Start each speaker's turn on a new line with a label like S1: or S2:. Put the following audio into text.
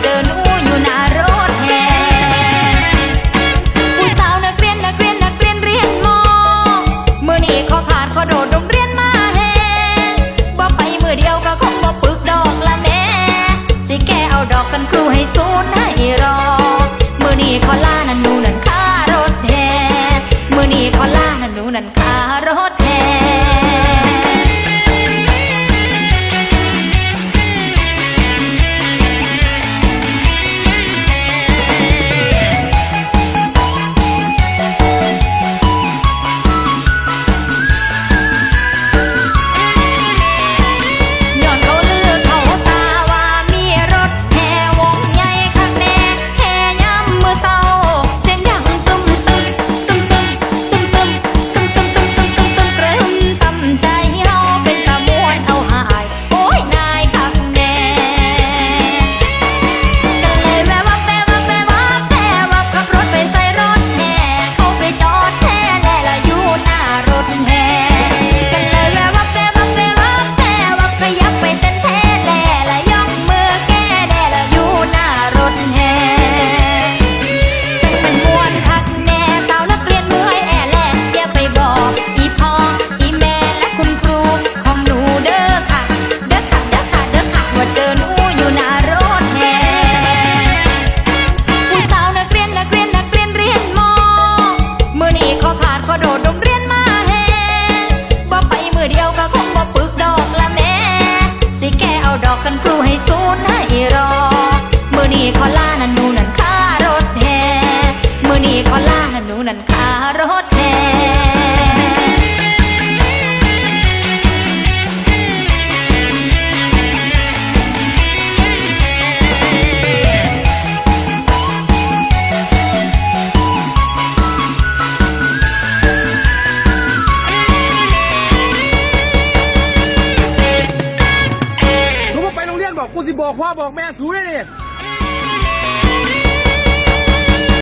S1: เจอหนูอยู่หน้ารถแห่ผู้สาวนักเรียนนักเรียนนักเรียนเรียนมอมือนี้ขอขาดขอโดดโรงเรียนมาแห่บ่ไปมือเดียวก็คงบ่ปึกดอกละแม่สิแกเอาดอกกันครูให้สูนให้รอมือนี้ขอลานั่นหนูนันขารถแห่มือนี้ขอล่นหนูนันขารถแห่ รอ มือนี่ขอลานันนูนันค่ารถแห่
S2: มือนี่ขอลานันนูนันค่ารถแห่ บอกกูสิบอกพ่อบอกแม่สูได้เนี่ย